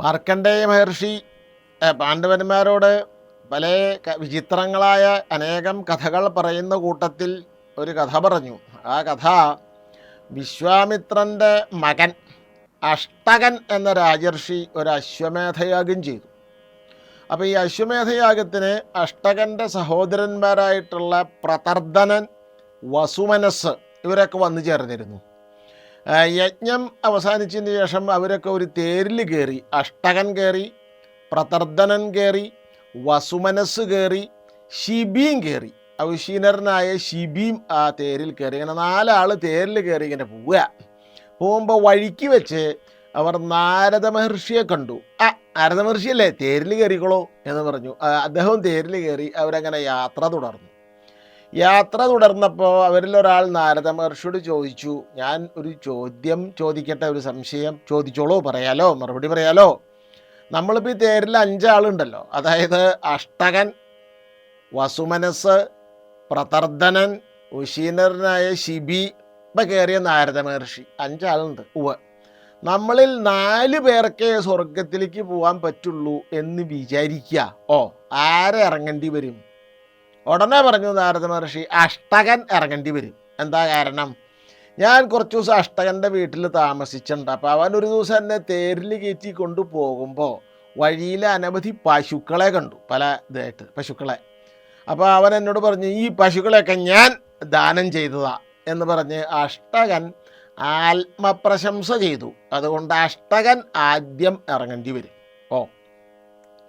മാർക്കണ്ഡേയ മഹർഷി പാണ്ഡവന്മാരോട് പല വിചിത്രങ്ങളായ അനേകം കഥകൾ പറയുന്ന കൂട്ടത്തിൽ ഒരു കഥ പറഞ്ഞു. ആ കഥ വിശ്വാമിത്രന്റെ മകൻ അഷ്ടകൻ എന്ന രാജർഷി ഒരു അശ്വമേധയാഗം ചെയ്തു. അപ്പോൾ ഈ അശ്വമേധയാഗത്തിന് അഷ്ടകന്റെ സഹോദരന്മാരായിട്ടുള്ള പ്രതർദനൻ വസുമനസ് ഇവരൊക്കെ വന്നു ചേർന്നിരുന്നു. യജ്ഞം അവസാനിച്ചതിന് ശേഷം അവരൊക്കെ ഒരു തേരിൽ കയറി അഷ്ടകൻ കയറി പ്രതർദനൻ കയറി വസുമനസ് കയറി ഷിബിയും കയറി. ഔഷീനരനായ ഷിബിയും ആ തേരിൽ കയറി. ഇങ്ങനെ നാലാൾ തേരിൽ കയറി ഇങ്ങനെ പോവുക. പോകുമ്പോൾ വഴിക്ക് വെച്ച് അവർ നാരദ മഹർഷിയെ കണ്ടു. ആ നാരദ മഹർഷിയല്ലേ? തേരിൽ കയറിക്കോളൂ എന്ന് പറഞ്ഞു. അദ്ദേഹവും തേരിൽ കയറി അവരങ്ങനെ യാത്ര തുടർന്നു. യാത്ര തുടർന്നപ്പോൾ അവരിൽ ഒരാൾ നാരദ മഹർഷിയോട് ചോദിച്ചു ഞാൻ ഒരു ചോദ്യം ചോദിക്കട്ടെ ഒരു സംശയം ചോദിച്ചോളൂ പറയാലോ മറുപടി പറയാലോ? നമ്മളിപ്പോൾ ഈ തേരിൽ അഞ്ചാളുണ്ടല്ലോ. അതായത് അഷ്ടകൻ വസുമനസ് പ്രതർദ്ധനൻ ഉശീനരനായ ശിബി ഇപ്പം കയറിയ നാരദ മഹർഷി. അഞ്ചാളുണ്ട് ഉവ നമ്മളിൽ നാല് പേർക്കേ സ്വർഗത്തിലേക്ക് പോകാൻ പറ്റുള്ളൂ എന്ന് വിചാരിക്കുക ഓ ആരെ ഇറങ്ങേണ്ടി വരും? ഉടനെ പറഞ്ഞു നാരദ മഹർഷി അഷ്ടകൻ ഇറങ്ങേണ്ടി വരും. എന്താ കാരണം? ഞാൻ കുറച്ച് ദിവസം അഷ്ടകന്റെ വീട്ടിൽ താമസിച്ചിട്ടുണ്ട്. അപ്പോൾ അവൻ ഒരു ദിവസം എന്നെ തേരിൽ കയറ്റി കൊണ്ടു പോകുമ്പോൾ വഴിയിൽ അനവധി പശുക്കളെ കണ്ടു പല ഇതായിട്ട് പശുക്കളെ. അപ്പോൾ അവൻ എന്നോട് പറഞ്ഞു ഈ പശുക്കളെയൊക്കെ ഞാൻ ദാനം ചെയ്തതാ എന്ന് പറഞ്ഞ് അഷ്ടകൻ ആത്മപ്രശംസ ചെയ്തു. അതുകൊണ്ട് അഷ്ടകൻ ആദ്യം ഇറങ്ങേണ്ടി വരും. ഓ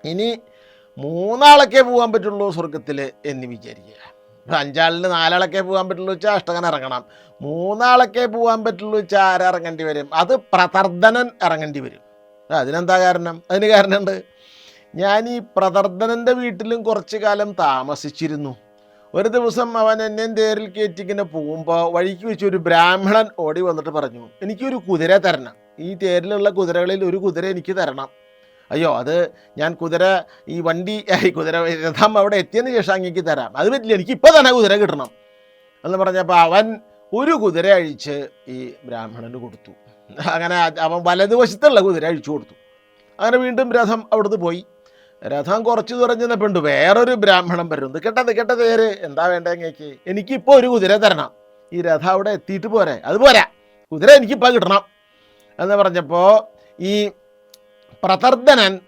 ഇനി മൂന്നാളൊക്കെ പോകാൻ പറ്റുള്ളൂ സ്വർഗത്തിൽ എന്ന് വിചാരിക്കുക. അഞ്ചാളിന് നാലാളൊക്കെ പോകാൻ പറ്റുള്ളൂ വെച്ചാൽ അഷ്ടകൻ ഇറങ്ങണം. മൂന്നാളൊക്കെ പോകാൻ പറ്റുള്ളൂ വെച്ചാൽ ആരിറങ്ങേണ്ടി വരും? അത് പ്രതർദനൻ ഇറങ്ങേണ്ടി വരും. അതിനെന്താ കാരണം? അതിന് കാരണമുണ്ട്. ഞാൻ ഈ പ്രതർദനന്റെ വീട്ടിലും കുറച്ച് കാലം താമസിച്ചിരുന്നു. ഒരു ദിവസം അവൻ എന്നെ തേരിൽ കയറ്റി ഇങ്ങനെ പോകുമ്പോൾ വഴിക്ക് വെച്ച് ഒരു ബ്രാഹ്മണൻ ഓടി വന്നിട്ട് പറഞ്ഞു എനിക്കൊരു കുതിര തരണം. ഈ തേരിലുള്ള കുതിരകളിൽ ഒരു കുതിര എനിക്ക് തരണം. അയ്യോ അത് ഞാൻ കുതിര ഈ വണ്ടി കുതിര രഥം അവിടെ എത്തിയതിന് ശേഷം അങ്ങേക്ക് തരാം. അത് പറ്റില്ല എനിക്ക് ഇപ്പോൾ തന്നെ കുതിര കിട്ടണം. എന്ന് പറഞ്ഞപ്പോൾ അവൻ ഒരു കുതിര അഴിച്ച് ഈ ബ്രാഹ്മണന് കൊടുത്തു. അങ്ങനെ അവൻ വലതുവശത്തുള്ള കുതിര അഴിച്ചു കൊടുത്തു. അങ്ങനെ വീണ്ടും രഥം അവിടുന്ന് പോയി. രഥം കുറച്ച് ചെന്നപ്പോണ്ട് വേറൊരു ബ്രാഹ്മണൻ വരുന്നു. കേട്ടത് കേട്ടത് തേര് എന്താ വേണ്ടേ അങ്ങേക്ക്? എനിക്കിപ്പോൾ ഒരു കുതിര തരണം. ഈ രഥം അവിടെ എത്തിയിട്ട് പോരെ അത് പോരാ. കുതിര എനിക്കിപ്പോൾ കിട്ടണം. എന്ന് പറഞ്ഞപ്പോൾ ഈ പ്രതർദനൻ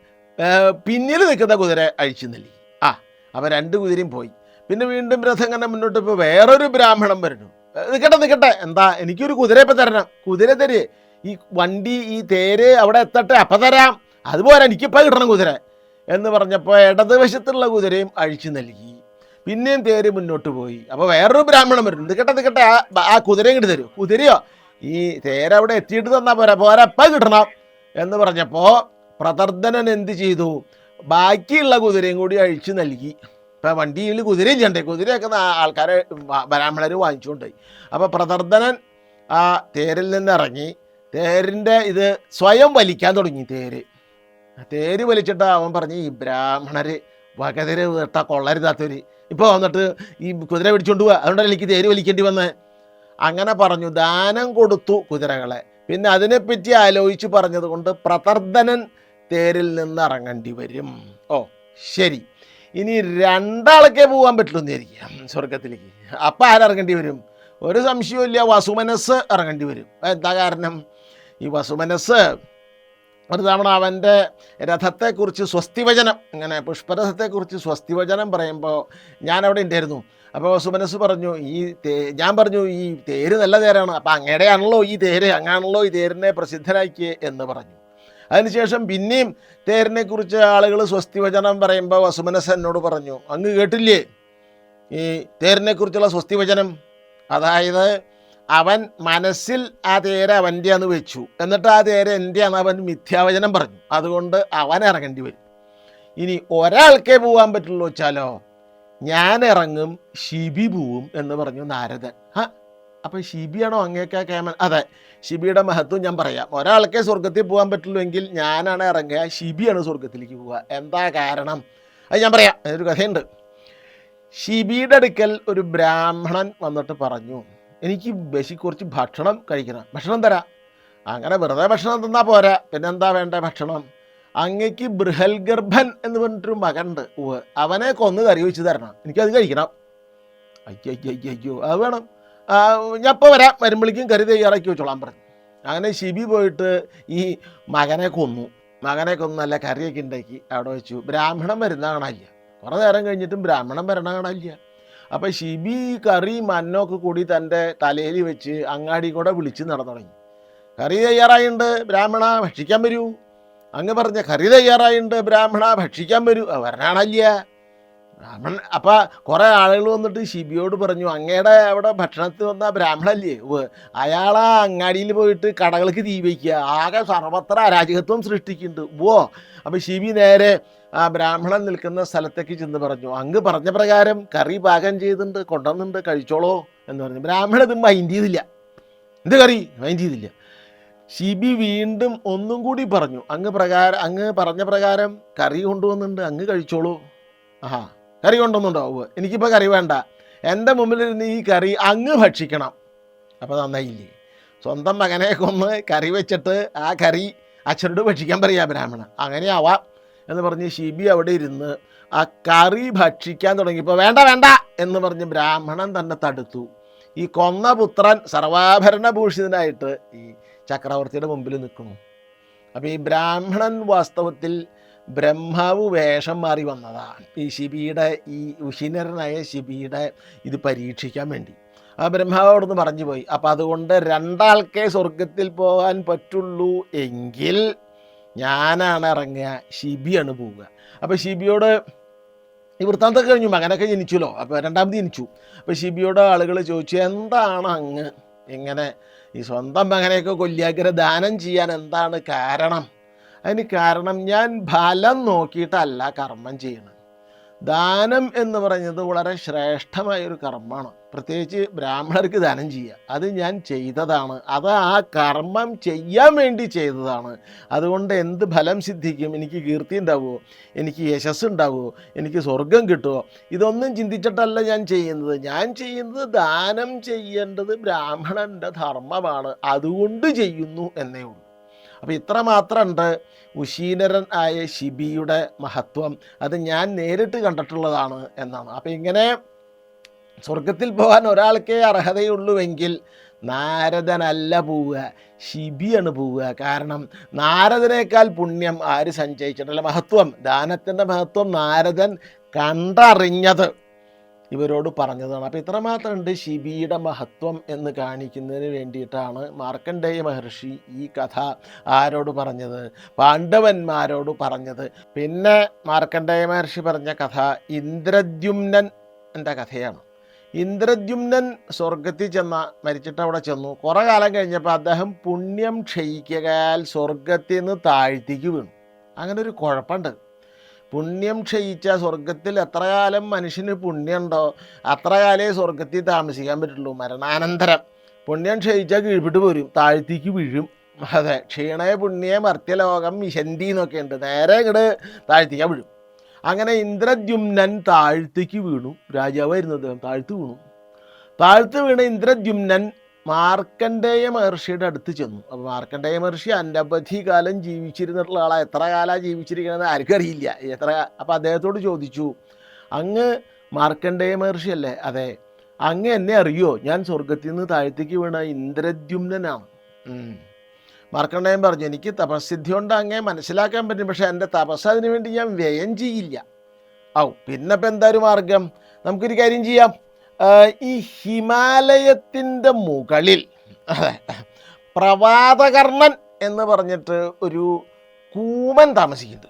പിന്നിൽ നിൽക്കുന്ന കുതിര അഴിച്ചു നൽകി. ആ അവൻ രണ്ട് കുതിരയും പോയി. പിന്നെ വീണ്ടും രഥം കണ്ട മുന്നോട്ട് ഇപ്പോൾ വേറൊരു ബ്രാഹ്മണൻ വരുന്നു. നിൽക്കട്ടെ നിൽക്കട്ടെ എന്താ എനിക്കൊരു കുതിര ഇപ്പം തരണം. കുതിര തരേ ഈ വണ്ടി ഈ തേര് അവിടെ എത്തട്ടെ അപ്പം തരാം. അതുപോലെ എനിക്കിപ്പോൾ കിട്ടണം കുതിര. എന്ന് പറഞ്ഞപ്പോൾ ഇടതുവശത്തുള്ള കുതിരയും അഴിച്ചു നൽകി. പിന്നെയും തേര് മുന്നോട്ട് പോയി. അപ്പോൾ വേറൊരു ബ്രാഹ്മണൻ വരുന്നു നിൽക്കട്ടെ നിൽക്കട്ടെ ആ ആ കുതിരയും കിട്ടി തരൂ. കുതിരയോ? ഈ തേര് അവിടെ എത്തിയിട്ട് തന്നാൽ പോരാ. പോരാ അപ്പം കിട്ടണം. എന്ന് പറഞ്ഞപ്പോൾ പ്രതർദനൻ എന്ത് ചെയ്തു? ബാക്കിയുള്ള കുതിരയും കൂടി അഴിച്ചു നൽകി. ഇപ്പം വണ്ടിയിൽ കുതിരയും ചെയ്യണ്ടേ കുതിരയൊക്കെ ആൾക്കാരെ ബ്രാഹ്മണർ വാങ്ങിച്ചുകൊണ്ടായി അപ്പോൾ പ്രതർദനൻ ആ തേരിൽ നിന്ന് ഇറങ്ങി. തേരിന്റെ ഇത് സ്വയം വലിക്കാൻ തുടങ്ങി തേര്. തേര് വലിച്ചിട്ട് അവൻ പറഞ്ഞു ഈ ബ്രാഹ്മണർ വകതിര വീട്ട കൊള്ളരുതാത്തവർ ഇപ്പോൾ വന്നിട്ട് ഈ കുതിര പിടിച്ചുകൊണ്ട് പോവുക അതുകൊണ്ടല്ലേ എനിക്ക് തേര് വലിക്കേണ്ടി വന്നേ? അങ്ങനെ പറഞ്ഞു. ദാനം കൊടുത്തു കുതിരകളെ. പിന്നെ അതിനെപ്പറ്റി ആലോചിച്ച് പറഞ്ഞത് കൊണ്ട് പ്രതർദനൻ തേരിൽ നിന്ന് ഇറങ്ങേണ്ടി വരും. ഓ ശരി. ഇനി രണ്ടാൾക്കേ പോകാൻ പറ്റുള്ളൂ എന്നിരിക്കാം സ്വർഗത്തിലേക്ക് അപ്പം ആരിറങ്ങേണ്ടി വരും? ഒരു സംശയവും ഇല്ല വസുമനസ് ഇറങ്ങേണ്ടി വരും. എന്താ കാരണം? ഈ വസുമനസ് ഒരു തവണ അവന്റെ രഥത്തെക്കുറിച്ച് സ്വസ്തിവചനം ഇങ്ങനെ പുഷ്പരഥത്തെക്കുറിച്ച് സ്വസ്തിവചനം പറയുമ്പോൾ അവിടെ ഉണ്ടായിരുന്നു. അപ്പോൾ സുമനസ് പറഞ്ഞു ഈ ഞാൻ പറഞ്ഞു ഈ തേര് നല്ല തേരാണ്. അപ്പോൾ അങ്ങടെയാണല്ലോ ഈ തേര് അങ്ങാണല്ലോ ഈ തേരിനെ പ്രസിദ്ധനാക്കിയേ എന്ന് പറഞ്ഞു. അതിനുശേഷം പിന്നെയും തേരിനെക്കുറിച്ച് ആളുകൾ സ്വസ്തിവചനം പറയുമ്പോൾ വസുമനസ് എന്നോട് പറഞ്ഞു അങ്ങ് കേട്ടില്ലേ? ഈ തേരിനെക്കുറിച്ചുള്ള സ്വസ്തിവചനം? അതായത് അവൻ മനസ്സിൽ ആ തേര് അവന്റെയാന്ന് വെച്ചു. എന്നിട്ട് ആ തേര് എന്റെയാന്ന് അവൻ മിഥ്യാവചനം പറഞ്ഞു. അതുകൊണ്ട് അവൻ ഇറങ്ങേണ്ടി വരും. ഇനി ഒരാൾക്കേ പോകാൻ പറ്റുള്ളൂ വെച്ചാലോ? ഞാൻ ഇറങ്ങും ഷിബി പോവും എന്ന് പറഞ്ഞു നാരദൻ. ആ അപ്പം ഷിബിയാണോ അങ്ങേക്ക കേമൻ? അതെ ഷിബിയുടെ മഹത്വം ഞാൻ പറയാം. ഒരാൾക്കേ സ്വർഗത്തിൽ പോകാൻ പറ്റുള്ളൂ എങ്കിൽ ഞാനാണ് ഇറങ്ങുക ഷിബിയാണ് സ്വർഗത്തിലേക്ക് പോവുക. എന്താ കാരണം? അത് ഞാൻ പറയാം. ഒരു കഥയുണ്ട്. ഷിബിയുടെ അടുക്കൽ ഒരു ബ്രാഹ്മണൻ വന്നിട്ട് പറഞ്ഞു എനിക്ക് ബശി കുറച്ച് ഭക്ഷണം കഴിക്കണം. ഭക്ഷണം തരാം. അങ്ങനെ വെറുതെ ഭക്ഷണം തന്നാൽ പോരാ. പിന്നെന്താ വേണ്ട ഭക്ഷണം? അങ്ങക്ക് ബൃഹൽഗർഭൻ എന്ന് പറഞ്ഞിട്ടൊരു മകനുണ്ട്. ഓ അവനെ കൊന്ന് കറി വെച്ച് തരണം. എനിക്കത് കഴിക്കണം. അയ്യോ അയ്യോ അയ്യോ അയ്യോ. അത് വേണം. ഞാൻ ഇപ്പോൾ വരാം. വരുമ്പോഴേക്കും കറി തയ്യാറാക്കി വെച്ചോളാം പറഞ്ഞു അങ്ങനെ ശിബി പോയിട്ട് ഈ മകനെ കൊന്നു. മകനെ കൊന്ന് നല്ല കറിയൊക്കെ ഉണ്ടാക്കി അവിടെ വെച്ചു. ബ്രാഹ്മണൻ വരുന്ന കാണാനില്ല. കുറേ നേരം കഴിഞ്ഞിട്ടും ബ്രാഹ്മണൻ വരണ കാണാനില്ല. അപ്പം ഷിബി കറി മന്നൊക്കെ കൂടി തന്റെ തലയിൽ വെച്ച് അങ്ങാടി കൂടെ വിളിച്ച് നടന്നു തുടങ്ങി. കറി തയ്യാറായിട്ടുണ്ട് ബ്രാഹ്മണ ഭക്ഷിക്കാൻ വരൂ. അങ്ങ് പറഞ്ഞ കറി തയ്യാറായിട്ടുണ്ട് ബ്രാഹ്മണ ഭക്ഷിക്കാൻ വരൂ. വരണാണല്ല ബ്രാഹ്മണൻ അപ്പം കുറേ ആളുകൾ വന്നിട്ട് ഷിബിയോട് പറഞ്ഞു അങ്ങയുടെ അവിടെ ഭക്ഷണത്തിൽ വന്ന ബ്രാഹ്മണല്ലേ? അയാൾ ആ അങ്ങാടിയിൽ പോയിട്ട് കടകൾക്ക് തീ വയ്ക്കുക ആകെ സർവത്ര അരാജകത്വം സൃഷ്ടിക്കുന്നുണ്ട് ഓ അപ്പം ഷിബി നേരെ ആ ബ്രാഹ്മണൻ നിൽക്കുന്ന സ്ഥലത്തേക്ക് ചെന്ന് പറഞ്ഞു അങ്ങ് പറഞ്ഞ പ്രകാരം കറി പാകം ചെയ്തിട്ടുണ്ട് കൊണ്ടുവന്നിട്ടുണ്ട് കഴിച്ചോളോ എന്ന് പറഞ്ഞു. ബ്രാഹ്മണൻ ഇത് മൈൻഡ് ചെയ്തില്ല. എന്ത് കറി? മൈൻഡ് ചെയ്തില്ല. ഷിബി വീണ്ടും ഒന്നും കൂടി പറഞ്ഞു അങ്ങ് പ്രകാരം അങ്ങ് പറഞ്ഞ പ്രകാരം കറി കൊണ്ടുവന്നിട്ടുണ്ട് അങ്ങ് കഴിച്ചോളൂ. ആഹാ. കറി കൊണ്ടൊന്നുണ്ടാവുക എനിക്കിപ്പോൾ കറി വേണ്ട. എന്റെ മുമ്പിലിരുന്ന് ഈ കറി അങ്ങ് ഭക്ഷിക്കണം. അപ്പോൾ നന്നായില്ലേ? സ്വന്തം മകനെ കൊന്ന് കറി വെച്ചിട്ട് ആ കറി അച്ഛനോട് ഭക്ഷിക്കാൻ പറയാ ബ്രാഹ്മണ. അങ്ങനെ ആവാം എന്ന് പറഞ്ഞ് ഷിബി അവിടെ ഇരുന്ന് ആ കറി ഭക്ഷിക്കാൻ തുടങ്ങിയപ്പോൾ വേണ്ട വേണ്ട എന്ന് പറഞ്ഞ് ബ്രാഹ്മണൻ തന്നെ തടുത്തു. ഈ കൊന്ന പുത്രൻ സർവാഭരണ ഭൂഷിതനായിട്ട് ഈ ചക്രവർത്തിയുടെ മുമ്പിൽ നിൽക്കുന്നു. അപ്പോൾ ഈ ബ്രാഹ്മണൻ വാസ്തവത്തിൽ ബ്രഹ്മാവ് വേഷം മാറി വന്നതാണ്. ഈ ശിബിയുടെ ഈ ഉശിനരനായ ശിബിയുടെ ഇത് പരീക്ഷിക്കാൻ വേണ്ടി. ആ ബ്രഹ്മാവ് അവിടുന്ന് പറഞ്ഞു പോയി. അപ്പം അതുകൊണ്ട് രണ്ടാൾക്കേ സ്വർഗത്തിൽ പോകാൻ പറ്റുള്ളൂ എങ്കിൽ ഞാനാണ് ഇറങ്ങുക ശിബിയാണ് പോവുക. അപ്പോൾ ശിബിയോട് ഈ വൃത്താന്തം കഴിഞ്ഞു. മകനൊക്കെ ജനിച്ചല്ലോ. അപ്പോൾ രണ്ടാമത് ജനിച്ചു. അപ്പോൾ ശിബിയോട് ആളുകൾ ചോദിച്ചു എന്താണ് അങ്ങ്? ഇങ്ങനെ ഈ സ്വന്തം മകനെയൊക്കെ കൊല്ലിയാക്കര ദാനം ചെയ്യാൻ എന്താണ് കാരണം? അതിന് കാരണം ഞാൻ ഫലം നോക്കിയിട്ടല്ല കർമ്മം ചെയ്യുന്നത് ദാനം എന്ന് പറയുന്നത് വളരെ ശ്രേഷ്ഠമായൊരു കർമ്മമാണ്. പ്രത്യേകിച്ച് ബ്രാഹ്മണർക്ക് ദാനം ചെയ്യുക. അത് ഞാൻ ചെയ്തതാണ്. അത് ആ കർമ്മം ചെയ്യാൻ വേണ്ടി ചെയ്തതാണ്. അതുകൊണ്ട് എന്ത് ഫലം സിദ്ധിക്കും? എനിക്ക് കീർത്തി ഉണ്ടാവുമോ? എനിക്ക് യശസ് ഉണ്ടാവുമോ? എനിക്ക് സ്വർഗം കിട്ടുമോ? ഇതൊന്നും ചിന്തിച്ചിട്ടല്ല ഞാൻ ചെയ്യുന്നത്. ഞാൻ ചെയ്യുന്നത് ദാനം ചെയ്യേണ്ടത് ബ്രാഹ്മണന്റെ ധർമ്മമാണ്. അതുകൊണ്ട് ചെയ്യുന്നു എന്നേ ഉള്ളൂ. അപ്പോൾ ഇത്ര മാത്രമുണ്ട് ഉശീനരൻ ആയ ഷിബിയുടെ മഹത്വം. അത് ഞാൻ നേരിട്ട് കണ്ടിട്ടുള്ളതാണ് എന്നാണ്. അപ്പോൾ ഇങ്ങനെ സ്വർഗത്തിൽ പോകാൻ ഒരാൾക്കേ അർഹതയുള്ളൂവെങ്കിൽ നാരദനല്ല പോവുക ശിബിയാണ് പോവുക. കാരണം നാരദനേക്കാൾ പുണ്യം ആര് സഞ്ചയിച്ചിട്ടില്ല. മഹത്വം ദാനത്തിന്റെ മഹത്വം നാരദൻ കണ്ടറിഞ്ഞത്. ഇവരോട് പറഞ്ഞതാണ്. അപ്പോൾ ഇത്രമാത്രമുണ്ട് ശിബിയുടെ മഹത്വം എന്ന് കാണിക്കുന്നതിന് വേണ്ടിയിട്ടാണ് മാർക്കണ്ഡേയ മഹർഷി ഈ കഥ ആരോട് പറഞ്ഞത്? പാണ്ഡവന്മാരോട് പറഞ്ഞത്. പിന്നെ മാർക്കണ്ഡേയ മഹർഷി പറഞ്ഞ കഥ ഇന്ദ്രദ്യുമ്നൻ എന്റെ കഥയാണ്. ഇന്ദ്രദ്യുമ്നൻ സ്വർഗത്തിൽ ചെന്ന മരിച്ചിട്ട് അവിടെ ചെന്നു. കുറേ കാലം കഴിഞ്ഞപ്പോൾ അദ്ദേഹം പുണ്യം ക്ഷയിക്കയാൽ സ്വർഗത്തിൽ നിന്ന് താഴ്ത്തിക്ക് വീണു. അങ്ങനെ ഒരു കുഴപ്പമുണ്ട്. പുണ്യം ക്ഷയിച്ച സ്വർഗത്തിൽ എത്ര കാലം മനുഷ്യന് പുണ്യമുണ്ടോ അത്ര കാലേ സ്വർഗത്തിൽ താമസിക്കാൻ പറ്റുള്ളൂ. മരണാനന്തരം. പുണ്യം ക്ഷയിച്ചാൽ കീഴ്പിട്ട് പോരും. താഴ്ത്തിക്ക് വീഴും. അതെ ക്ഷീണയ പുണ്യ മർത്യലോകം വിശന്തി എന്നൊക്കെ ഉണ്ട്. നേരെ ഇങ്ങോട്ട് താഴ്ത്തിക്കാൻ വീഴും. അങ്ങനെ ഇന്ദ്രദ്യുമ്നൻ താഴ്ത്തിക്ക് വീണു. രാജാവായിരുന്നു അദ്ദേഹം. താഴ്ത്തു വീണു. താഴ്ത്തു വീണ ഇന്ദ്രദ്യുമ്നൻ മാർക്കണ്ഡേയ മഹർഷിയുടെ അടുത്ത് ചെന്നു. അപ്പോൾ മാർക്കണ്ടേയ മഹർഷി അനവധി കാലം ജീവിച്ചിരുന്നിട്ടുള്ള ആളാണ് എത്ര കാലമാണ് ജീവിച്ചിരിക്കണമെന്ന് ആർക്കും അറിയില്ല. എത്ര അപ്പോൾ അദ്ദേഹത്തോട് ചോദിച്ചു അങ്ങ് മാർക്കണ്ഡേയ മഹർഷിയല്ലേ? അതെ. അങ്ങ് എന്നെ അറിയോ? ഞാൻ സ്വർഗത്തിൽ നിന്ന് താഴ്ത്തേക്ക് വീണ ഇന്ദ്രദ്യുമ്നനാണ് മാർക്കണ്ടേയൻ പറഞ്ഞു എനിക്ക് തപസ്സിദ്ധി കൊണ്ട് അങ്ങേ മനസ്സിലാക്കാൻ പറ്റും. പക്ഷേ എന്റെ തപസ് അതിനു വേണ്ടി ഞാൻ വ്യയം ചെയ്യില്ല. ഔ പിന്നെ ഇപ്പം എന്താ ഒരു മാർഗം? നമുക്കൊരു കാര്യം ചെയ്യാം. ഈ ഹിമാലയത്തിന്റെ മുകളിൽ പ്രവാതകർണൻ എന്ന് പറഞ്ഞിട്ട് ഒരു കൂമൻ താമസിക്കുന്നുണ്ട്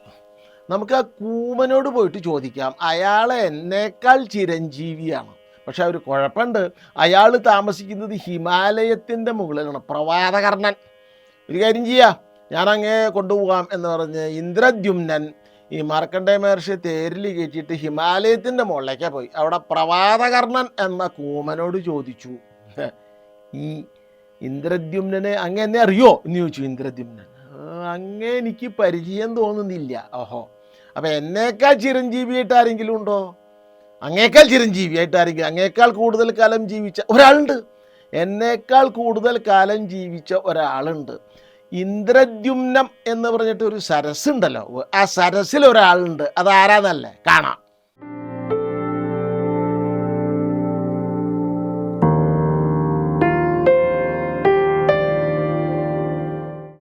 നമുക്ക് ആ കൂമനോട് പോയിട്ട് ചോദിക്കാം അയാൾ എന്നേക്കാൾ ചിരഞ്ജീവിയാണ്. പക്ഷെ ഒരു കുഴപ്പമുണ്ട് അയാൾ താമസിക്കുന്നത് ഹിമാലയത്തിന്റെ മുകളിലാണ് പ്രവാതകർണൻ ഒരു കാര്യം ചെയ്യാം ഞാൻ അങ്ങേ കൊണ്ടുപോകാം എന്ന് പറഞ്ഞ് ഇന്ദ്രദ്യുമ്നൻ ഈ മാർക്കണ്ടേ മഹർഷി തേരിൽ കയറ്റിയിട്ട് ഹിമാലയത്തിന്റെ മുകളിലേക്കാണ് പോയി. അവിടെ പ്രവാതകർണൻ എന്ന കൂമനോട് ചോദിച്ചു. ഈ ഇന്ദ്രദ്യുമ്നനെ അങ്ങ് എന്നെ അറിയോ? എന്ന് ചോദിച്ചു ഇന്ദ്രദ്യുമ്നൻ. അങ്ങനെ അങ്ങേ എനിക്ക് പരിചയം തോന്നുന്നില്ല. ഓഹോ. അപ്പം എന്നേക്കാൾ ചിരഞ്ജീവിയായിട്ട് ആരെങ്കിലും ഉണ്ടോ? അങ്ങേക്കാൾ ചിരഞ്ജീവിയായിട്ട് ആരെങ്കിലും അങ്ങേക്കാൾ കൂടുതൽ കാലം ജീവിച്ച ഒരാളുണ്ട്. എന്നേക്കാൾ കൂടുതൽ കാലം ജീവിച്ച ഒരാളുണ്ട്. ഇന്ദ്രദ്യുമ്നം എന്ന് പറഞ്ഞിട്ട് ഒരു സരസ് ഉണ്ടല്ലോ ആ സരസിൽ ഒരാളുണ്ട് അത് ആരാന്നല്ലേ കാണാം.